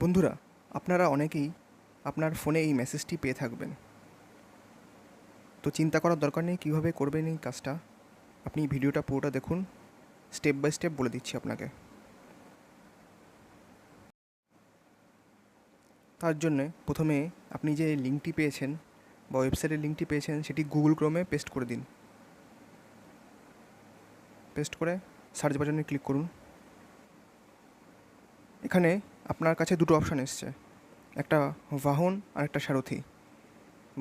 বন্ধুরা, আপনারা অনেকেই আপনার ফোনে এই মেসেজটি পেয়ে থাকবেন। তো চিন্তা করার দরকার নেই, কীভাবে করবেন এই কাজটা, আপনি ভিডিওটা পুরোটা দেখুন স্টেপ বাই স্টেপ বলে দিচ্ছি আপনাকে। তার জন্যে প্রথমে আপনি যে লিঙ্কটি পেয়েছেন বা ওয়েবসাইটের লিঙ্কটি পেয়েছেন, সেটি গুগল ক্রোমে পেস্ট করে দিন। পেস্ট করে সার্চ বাটনে ক্লিক করুন। এখানে আপনার কাছে দুটো অপশান এসছে। একটা বাহন আর একটা সারথি।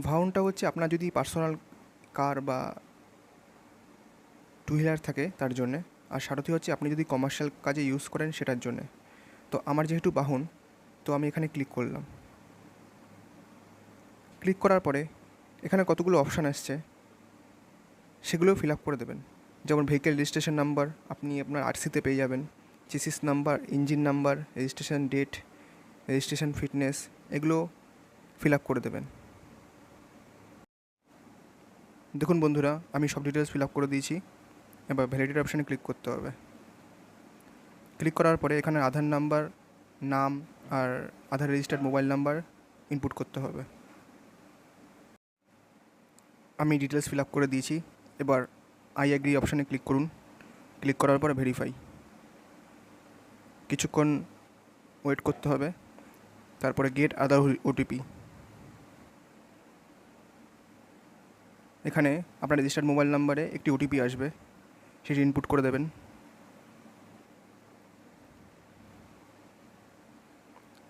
বাহনটা হচ্ছে আপনার যদি পার্সোনাল কার বা টু হুইলার থাকে তার জন্যে, আর সারথি হচ্ছে আপনি যদি কমার্শিয়াল কাজে ইউজ করেন সেটার জন্যে। তো আমার যেহেতু বাহন, তো আমি এখানে ক্লিক করলাম। ক্লিক করার পরে এখানে কতগুলো অপশান আসছে সেগুলো ফিল আপ করে দেবেন। যেমন ভেহিকেল রেজিস্ট্রেশন নাম্বার আপনি আপনার আরসিতে পেয়ে যাবেন। Chassis number engine number registration date registration fitness এগুলো ফিল আপ করে দেবেন। দেখুন বন্ধুরা, আমি সব ডিটেলস ফিল আপ করে দিয়েছি। এবার ভ্যালিডিটি অপশানে ক্লিক করতে হবে। ক্লিক করার পরে এখানে আধার নাম্বার নাম আর Aadhaar registered mobile number input করতে হবে। আমি ডিটেলস ফিল আপ করে দিয়েছি। এবার আই অ্যাগ্রি অপশানে ক্লিক করুন। ক্লিক করার পরে ভেরিফাই কিছুক্ষণ ওয়েট করতে হবে। তারপরে গেট আদার ওটিপি এখানে আপনার রেজিস্টার্ড মোবাইল নাম্বারে একটি ওটিপি আসবে। সেটি ইনপুট করে দেবেন।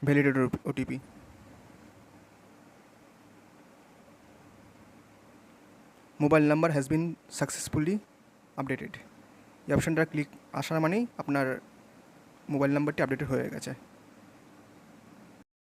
Validate OTP mobile number has been successfully updated এই অপশানটা ক্লিক আসার মানেই আপনার মোবাইল নাম্বারটি আপডেটেড হয়ে গেছে।